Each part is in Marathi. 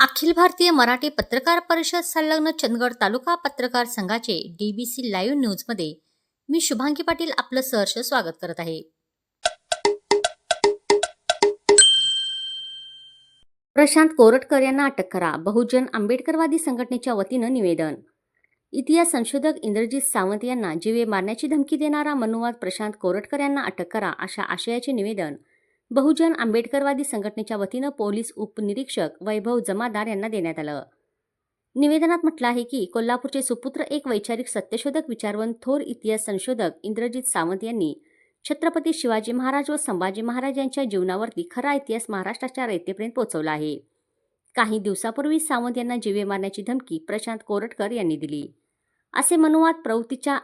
अखिल भारतीय मराठी पत्रकार परिषद संलग्न चंदगड तालुका पत्रकार संघाचे डीबीसी लाईव्ह न्यूजमध्ये मी शुभांगी पाटील आपलं सहर्ष स्वागत करत आहे. प्रशांत कोरटकर यांना अटक करा. बहुजन आंबेडकरवादी संघटनेच्या वतीनं निवेदन. इतिहास संशोधक इंद्रजित सावंत यांना जीवे मारण्याची धमकी देणारा मनुवाद प्रशांत कोरटकर यांना अटक करा अशा आशयाचे निवेदन. बहुजन आंबेडकरवादी संघटनेच्या वतीनं पोलीस उपनिरीक्षक वैभव जमादार यांना देण्यात आलं. निवेदनात म्हटलं आहे की कोल्हापूरचे सुपुत्र एक वैचारिक सत्यशोधक विचारवंत थोर इतिहास संशोधक इंद्रजित सावंत यांनी छत्रपती शिवाजी महाराज व संभाजी महाराज यांच्या जीवनावरती खरा इतिहास महाराष्ट्राच्या रयतेपर्यंत पोहोचवला आहे. काही दिवसापूर्वी सावंत यांना जीवे मारण्याची धमकी प्रशांत कोरटकर यांनी दिली. असे मनुवाद प्रवृत्तीच्या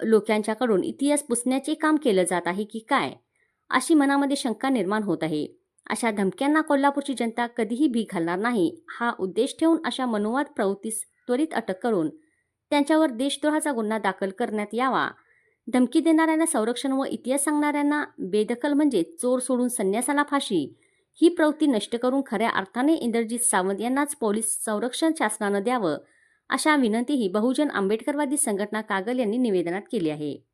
लोकांच्याकडून इतिहास पुसण्याचे काम केलं जात आहे की काय? अशी मनामध्ये शंका निर्माण होत आहे. अशा धमक्यांना कोल्हापूरची जनता कधीही भीक घालणार नाही. हा उद्देश ठेवून अशा मनोवाद प्रवृत्तीस त्वरित अटक करून त्यांच्यावर देशद्रोहाचा गुन्हा दाखल करण्यात यावा. धमकी देणाऱ्यांना संरक्षण व इतिहास सांगणाऱ्यांना बेदखल म्हणजे चोर सोडून संन्यासाला फाशी. ही प्रवृत्ती नष्ट करून खऱ्या अर्थाने इंद्रजित सावंत यांनाच पोलीस संरक्षण शासनानं द्यावं अशा विनंतीही बहुजन आंबेडकरवादी संघटना कागल यांनी निवेदनात केली आहे.